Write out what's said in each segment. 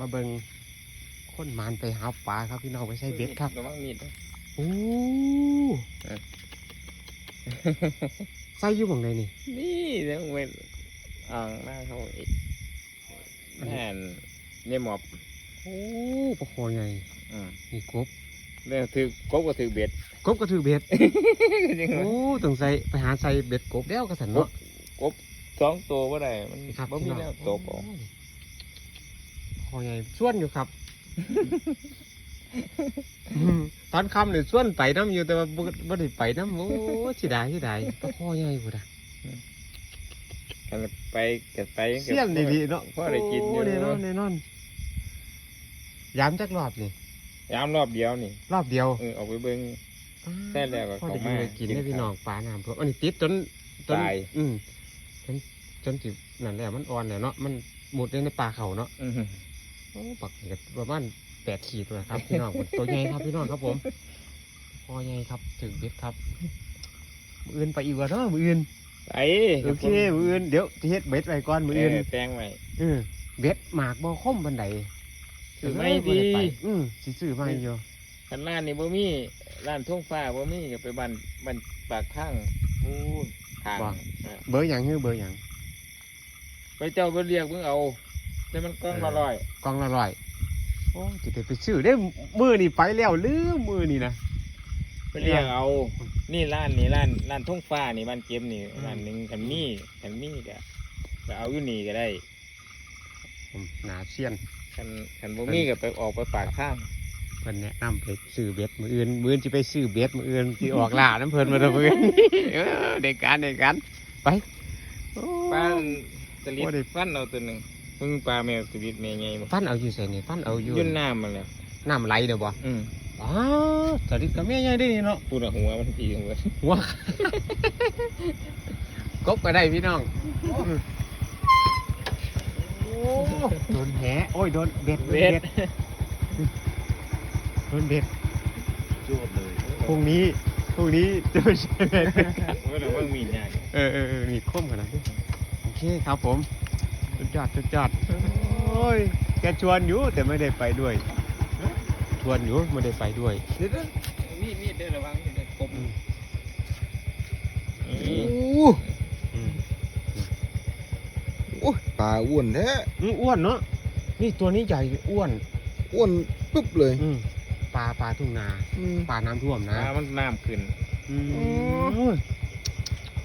มาเบิงคนหมานไปหาปลาครับพี่น้องไปใช้เบ็ดครับระวังมีดนะโอ้เออใส่อยู่บังใดนี่ นี่เดี๋ยวเว้นอ่างหน้าเขาอีกแม่นเนี่ยหมอบโอ้ปลาคอใหญ่อืมนี่กบเรื่องถือกบก็ถือเบ็ดกบก็ถือเบ็ดจริงเหรอโอ้ต้องใส่ไปหาใส่เบ็ดกบแล้วกระสันเนาะกบสองตัวว่าได้มันนี่ครับบ่มีพี่น้องแล้วตบออกโย คอใหญ่ส่วนอยู่ครับอืมตอนค่ำเนี่ยส่วนไปน้ำอยู่แต่ว่าบ่บ่ได้ไปน้ำโอ้สิได้สิได้ปลาคอใหญ่พุ่นอะกันไปกันไปยังเสี้ยนดีๆเนาะพ่อได้กินอยู่โแน่นอนแน่นอนยามจักรอบนี่ยามรอบเดียวนี่ รอบเดียวเออออกไปเบิ่งแค่แล้วก็พอได้เข้าอยู่มาได้กินกินได้พี่ข้าวน้องปลาน้ำท่วมอันนี้ติดจนจนตายอืมจนจนจินั่นแหละมันอ่อนแล้วเนาะมันหมุดในปลาเขาเนาะอื้อหือ โอ้ปักนี่ก็ประมาณแปดขีดเลยครับ พี่น้องตัวใหญ่ครับพี่น้องครับผมพอใหญ่ครับถึงเบ็ดครับมืออื่นไปอีกว่าเนาะมืออื่นไปโอเคมืออื่นเดี๋ยวจะเฮ็ดเบ็ดไว้ก่อนมือเออื่นอแปลงไว้เออเบ็ดหมากบ่คมบันไดซื้อไม่ดีเออบ่ไไปอืมสิซื้อไม่อยู่คันร้านนี่บ่มีร้านทุ่งฟ้าบ่มีก็ไปบ้านบ้านปากข้างพูนทางเออเบอร์หยังคือเบอร์หยังไปเจ้าไปเรียกมึงเอา แต่มันกล้องละร้อยกล่องละร้อยโอ้จิได้ไปซื้อได้มือนี่ไปแล้วลืมมือนี่นะ ไปเรียกเอา นี่ร้านนี่ร้านร้านทุ่งฟ้านี่บ้านเก็บนี่อืม ร้านหนึ่งกันมีกันมีก็ไปเอาอยู่นี่ก็ได้ผมหนาเชียนคันคันบ่มีก็ไปออกไปปากข้างเพิ่นแนะนำไปซื้อเบ็ดมืออื่นมืออื่นจะไปซื้อเบ็ดมืออื่นที่ออกล่าน้ำเพิ่นมาเด้อมืออื่นเออเด็กกันเด็กกันไปโอ้ปลาสลิดโอ้ได้ฟันเอาตัวหนึ่ง มึงปลาแมวสลิดแม่ใหญ่บ่ฟันเอาอยู่ใส่นี่ฟันเอาอยู่ยุ่นน้ำมาแล้วน้ำไหลเด้อบ่อืมอ๋อสวัสดีกับแม่ใหญ่ได้นี่เนาะพูดอะหัวมันอีกหัวหัว กบก็ได้พี่น้องโอ้โดนแหโอ้ยโดนเบ็ดโดนเวเบ็ทดโดนเบ็ดจวดเลยพรุ่งนี้พรุ่งนี้จะไปใช้เบ็ดว่าเราเพิ่งมีเนี่ยเออเออเออนี่คมขนาดนี้โอเคครับผม สุดยอดสุดยอดโอ้ยแกชวนอยู่แต่ไม่ได้ไปด้วย ชวนอยู่ไม่ได้ไปด้วยเดี๋ยวมีดมีดเด้อระวังมีดเด้อกบอืมนี่อืมโอ้ยปลาอ้วนแท้อ้วนเนาะนี่ตัวนี้ใหญ่อ้วน อ้วนปึ๊บเลยปลาปลาทุ่งนาปลาน้ำท่วมนะลามันน้ำขึ้น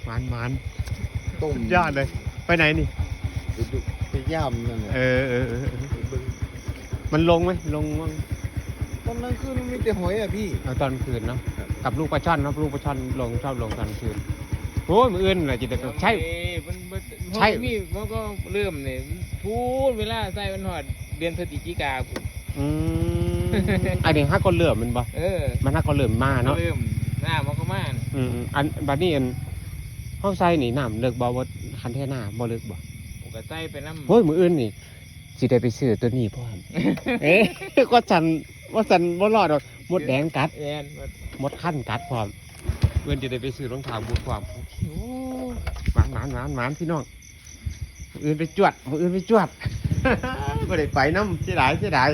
มันหมันต้มยอดเลย ไปไหนนี่ ไปดูไปย่ำนั่นแหละเออเออเออเออไปเบิ่งมันลงไหมลงมั้งตอนนั้นคืนมันมีแต่หอยอะพี่ เอาตอนคืนเนาะกับลูกปลาช่อนเนาะลูกปลาช่อนลงชอบลงตอนคืนโอ้ยมืออื่นอะไรจะได้ใช่เอ้ยมันมันใช่ใช่ พี่มันก็เริ่มเนี่ยพูดเวลาใส่มันหอดเดือนพฤศจิกาผมอืมอันนี้ฮักก็เริ่มมันบ่เออมันฮักก็เริ่มมาเนาะเริ่มหน้ามันก็มาน่ะอืมอันบัดนี้อันเฮาใส่นี่น้ำเลิกบ่ว่าคันแท้หน้าบ่เลิกบ่ผม ก็ใส่ไปน้ำโอ้ยมืออื่นนี่สิได้ไปซื้อตัวนี้พร้อมเอ๊ะก็จันว่าจันบ่รอดดอกมดแดงกัดแอนมันมดขั้นกัดพร้อมเพื่อนจะได้ไปซื้อรองเท้าบูทพร้อมโอ้โหหมานหมานหมานหมานพี่น้องมืออื่นไปจวดมืออื่นไปจวดบ่ได้ไปน้ำเสียดายเสียดาย